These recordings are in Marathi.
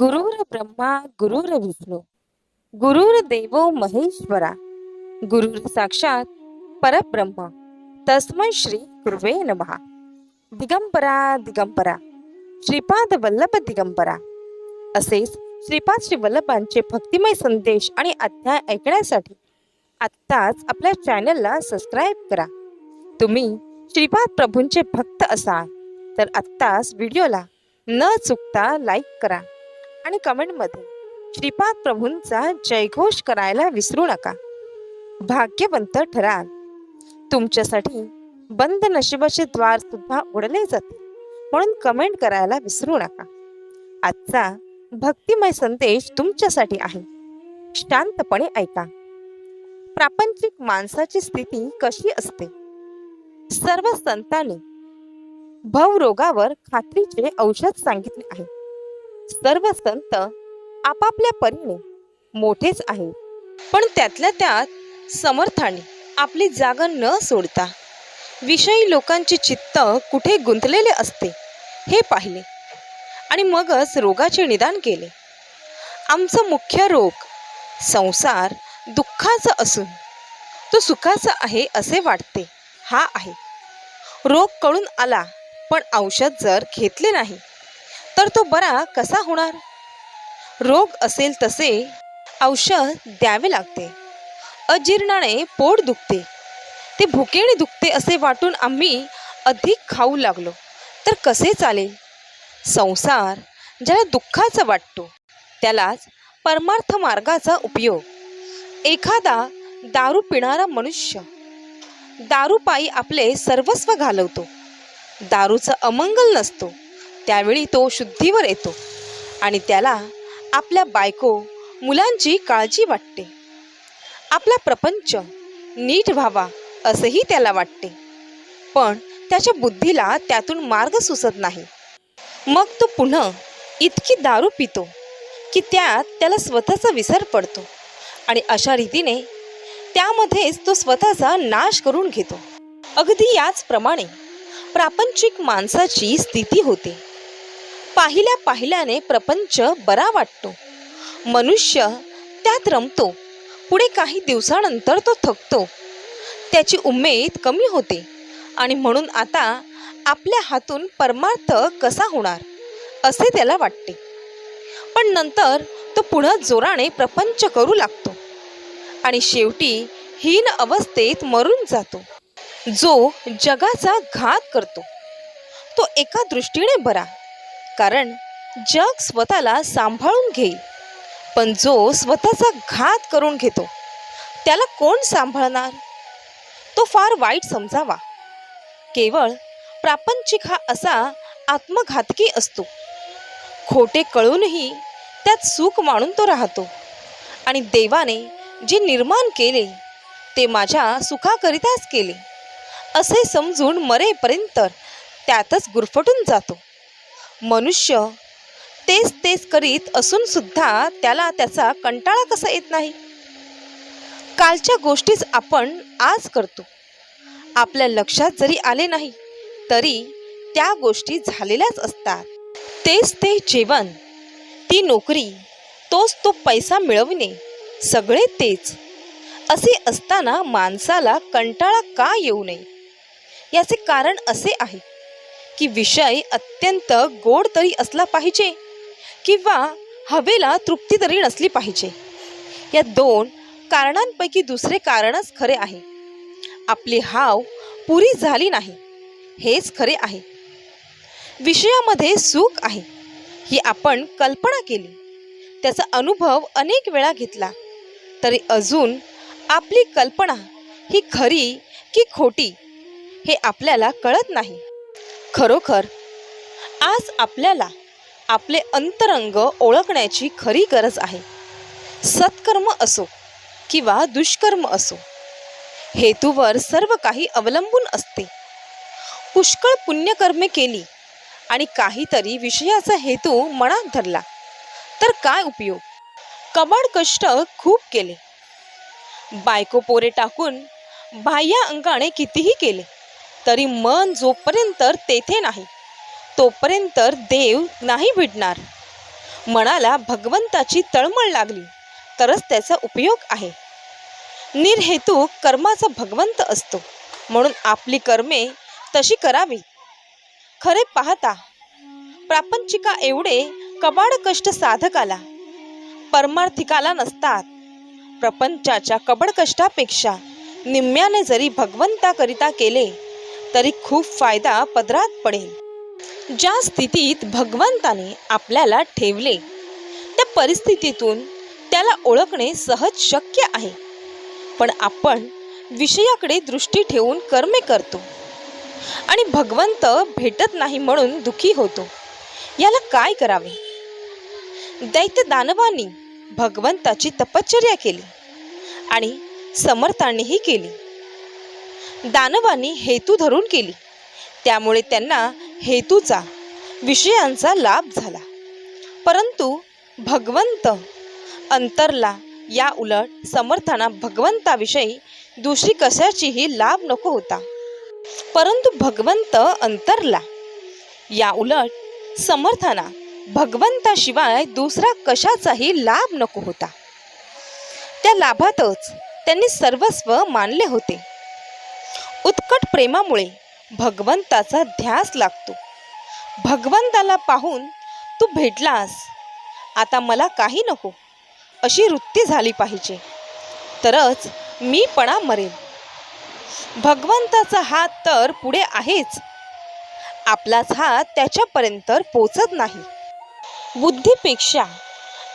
गुरुर ब्रह्मा गुरुर विष्णू गुरुर देवो महेश्वरा गुरुर साक्षात परब्रह्म तस्मै श्री गुरुवे नमः. दिगंपरा दिगंपरा श्रीपाद वल्लभ दिगंपरा असेच श्रीपाद श्री वल्लभांचे भक्तिमय संदेश आणि अध्याय ऐकण्यासाठी आत्ताच आपल्या चॅनलला सबस्क्राईब करा. तुम्ही श्रीपाद प्रभूंचे भक्त असाल तर आत्ताच व्हिडिओला न चुकता लाईक करा. आणि कमेंटमध्ये श्रीपाद प्रभूंचा जयघोष करायला विसरू नका. भाग्यवंत ठराल तुमच्यासाठी बंद नशिबाचे द्वार सुद्धा उडले जाते म्हणून कमेंट करायला विसरू नका. आजचा भक्तिमय संदेश तुमच्यासाठी आहे. शांतपणे ऐका. प्रापंचिक माणसाची स्थिती कशी असते? सर्व संतांनी भवरोगावर खात्रीचे औषध सांगितले आहे. सर्व संत आपापल्या परीने मोठेच आहेत. पण त्यातल्या त्यात समर्थाने आपली जागा न सोडता विषयी लोकांचे चित्त कुठे गुंतलेले असते हे पाहिले. आणि मगच रोगाचे निदान केले. आमचा मुख्य रोग संसार दुःखाचा असून तो सुखाचा आहे असे वाटते हा आहे. रोग कळून आला पण औषध जर घेतले नाही तर तो बरा कसा होणार? रोग असेल तसे औषध द्यावे लागते. अजीर्णाने पोट दुखते. ते भुकेने दुखते असे वाटून आम्ही अधिक खाऊ लागलो. तर कसे चालेल? संसार ज्याला दुःखाचा वाटतो त्यालाच परमार्थ मार्गाचा उपयोग. एखादा दारू पिणारा मनुष्य दारूपायी आपले सर्वस्व घालवतो. दारूचा अमंगल नसतो. त्यावेळी तो शुद्धीवर येतो आणि त्याला आपल्या बायको मुलांची काळजी वाटते. आपला प्रपंच नीट व्हावा असंही त्याला वाटते. पण त्याच्या बुद्धीला त्यातून मार्ग सुचत नाही. मग तो पुन्हा इतकी दारू पितो की त्यात त्याला स्वतःचा विसर पडतो आणि अशा रीतीने त्यामध्येच तो स्वतःचा नाश करून घेतो. अगदी याचप्रमाणे प्रापंचिक माणसाची स्थिती होते. पाहिल्या पाहिल्याने प्रपंच बरा वाटतो. मनुष्य त्यात रमतो. पुढे काही दिवसानंतर तो थकतो. त्याची उमेद कमी होते आणि म्हणून आता आपल्या हातून परमार्थ कसा होणार असे त्याला वाटते. पण नंतर तो पुन्हा जोराने प्रपंच करू लागतो आणि शेवटी हीन अवस्थेत मरून जातो. जो जगाचा घात करतो तो एका दृष्टीने बरा. कारण जग स्वतःला सांभाळून घेईल. पण जो स्वतःचा घात करून घेतो त्याला कोण सांभाळणार? तो फार वाईट समजावा. केवळ प्रापंचिक हा असा आत्मघातकी असतो. खोटे कळूनही त्यात सुख मानून तो राहतो. आणि देवाने जे निर्माण केले ते माझ्या सुखाकरिताच केले. असे समजून मरेपर्यंत त्यातच गुरफटून जातो. मनुष्य तेच तेच करीत असून सुद्धा त्याला त्याचा कंटाळा कसा येत नाही? कालच्या गोष्टीच आपण आज करतो. आपल्या लक्षात जरी आले नाही तरी त्या गोष्टी झालेल्याच असतात. तेच ते जेवण ती नोकरी तोच तो पैसा मिळवणे सगळे तेच. असे असताना माणसाला कंटाळा का येऊ नये? याचे कारण असे आहे की विषय अत्यंत गोड तरी असला पाहिजे किंवा हवेला तृप्ती तरी नसली पाहिजे. या दोन कारणांपैकी दुसरे कारणच खरे आहे. आपली हाव पुरी झाली नाही हेच खरे आहे. विषयामध्ये सुख आहे ही आपण कल्पना केली. त्याचा अनुभव अनेक वेळा घेतला तरी अजून आपली कल्पना ही खरी की खोटी हे आपल्याला कळत नाही. खरोखर आज आपल्याला आपले अंतरंग ओळखण्याची खरी गरज आहे. सत्कर्म असो किंवा दुष्कर्म असो हेतूवर सर्व काही अवलंबून असते. पुष्कळ पुण्यकर्मे केली आणि काहीतरी विषयाचा हेतू मनात धरला तर काय उपयोग? कबाड कष्ट खूप केले. बायको पोरे टाकून बाह्य अंगाने कितीही केले तरी मन जोपर्यंत तेथे नाही तोपर्यंत देव नाही भिडणार. मनाला भगवंताची तळमळ लागली तरच त्याचा उपयोग आहे. निर्हेतू कर्माचा भगवंत असतो म्हणून आपली कर्मे तशी करावी. खरे पाहता प्रापंचिका एवढे कबाड कष्ट साधकाला परमार्थिकाला नसतात. प्रपंचाच्या कबड कष्टापेक्षा निम्म्याने जरी भगवंताकरिता केले तरी खूप फायदा पदरात पडेल. ज्या स्थितीत भगवंताने आपल्याला ठेवले त्या परिस्थितीतून त्याला ओळखणे सहज शक्य आहे. पण आपण विषयाकडे दृष्टी ठेवून कर्मे करतो आणि भगवंत भेटत नाही म्हणून दुखी होतो. याला काय करावे? दैत्य दानवांनी भगवंताची तपश्चर्या केली आणि समर्थांनीही केली. दानवांनी हेतू धरून केली. त्यामुळे त्यांना हेतूचा विषयांचा लाभ झाला. परंतु भगवंत अंतरला या उलट समर्थांना भगवंताविषयी दुसरी कशाचीही लाभ नको होता. परंतु भगवंत अंतरला या उलट समर्थांना भगवंताशिवाय दुसरा कशाचाही लाभ नको होता. त्या लाभातच त्यांनी सर्वस्व मानले होते. उत्कट प्रेमामुळे भगवंताचा ध्यास लागतो. भगवंताला पाहून तू भेटलास. आता मला काही नको. अशी वृत्ती झाली पाहिजे. तरच मी पणा मरेल भगवंताचा हात तर पुढे आहेच. आपलाच हात त्याच्यापर्यंत पोचत नाही. बुद्धीपेक्षा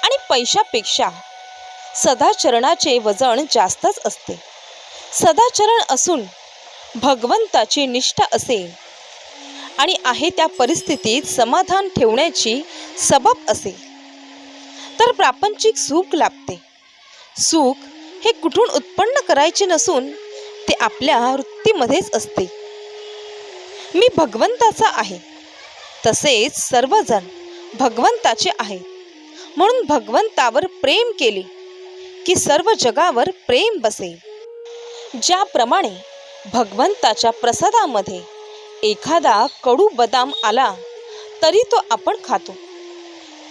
आणि पैशापेक्षा सदाचरणाचे वजन जास्तच असते. सदाचरण असून भगवंताची निष्ठा असे. आणि आहे त्या परिस्थितीत समाधान ठेवण्याची सबब असे. तर प्रापंचिक सुख लाभते. सुख हे कुठून उत्पन्न करायचे नसून ते आपल्या वृत्तीमध्येच असते. मी भगवंताचा आहे. तसेच सर्वजण भगवंताचे आहे. म्हणून भगवंतावर प्रेम केले की सर्व जगावर प्रेम बसे. ज्याप्रमाणे भगवंताच्या प्रसादामध्ये एखादा कडू बदाम आला तरी तो आपण खातो.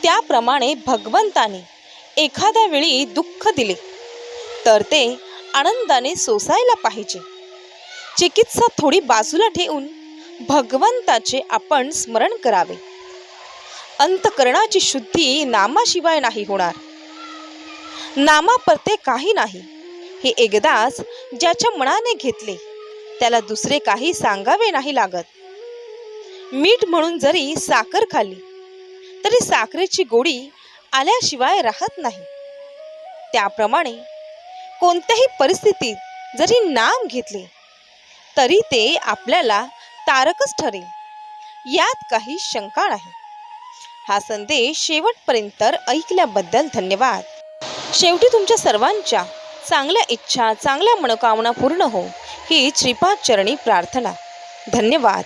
त्याप्रमाणे भगवंताने एखाद्या वेळी दुःख दिले तर ते आनंदाने सोसायला पाहिजे. चिकित्सा थोडी बाजूला ठेवून भगवंताचे आपण स्मरण करावे. अंतकरणाची शुद्धी नामाशिवाय नाही होणार. नामापरते काही नाही हे एकदाच ज्याच्या मनाने घेतले. त्याला दुसरे काही सांगावे नाही लागत. मीठ म्हणून जरी साखर खाल्ली तरी साखरेची गोडी आल्याशिवाय राहत नाही. त्याप्रमाणे कोणत्याही परिस्थितीत जरी नाम घेतले तरी ते आपल्याला तारकच ठरेल. यात काही शंका नाही. हा संदेश शेवटपर्यंत ऐकल्याबद्दल धन्यवाद. शेवटी तुमच्या सर्वांच्या चांगल्या इच्छा चांगल्या मनोकामना पूर्ण हो. ही श्रीपाद चरणी प्रार्थना. धन्यवाद.